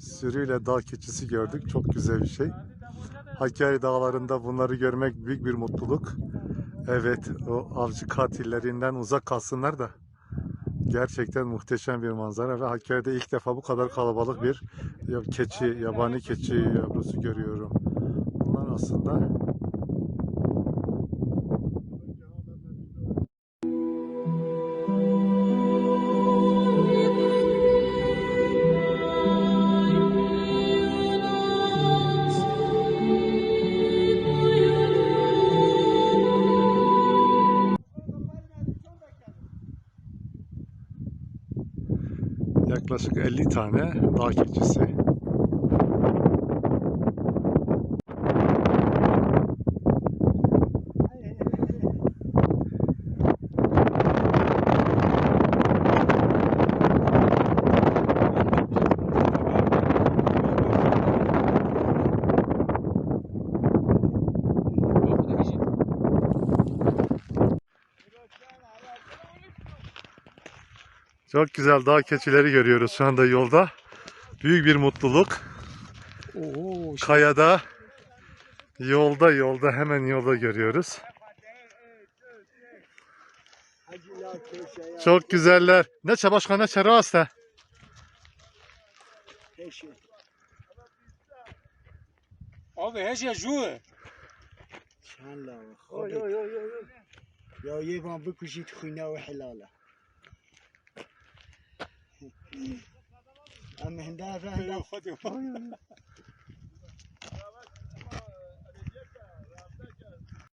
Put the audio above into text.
sürüyle dağ keçisi gördük. Çok güzel bir şey. Hakkari dağlarında bunları görmek büyük bir mutluluk. Evet, o avcı katillerinden uzak kalsınlar da. Gerçekten muhteşem bir manzara ve Hakkari'de ilk defa bu kadar kalabalık bir keçi, yabani keçi yavrusu görüyorum. Bunlar aslında yaklaşık 50 tane dağ keçisi. Çok güzel dağ keçileri görüyoruz şu anda yolda. Büyük bir mutluluk. Oo, işte. Kayada, yolda yolda hemen yolda görüyoruz. Çok güzeller. Ne çabaşka ne çarasta. Abi her şey şu. Oy oy oy oy. Ya yevam bu kuşit huyna ve helala. هم هندافه هندافه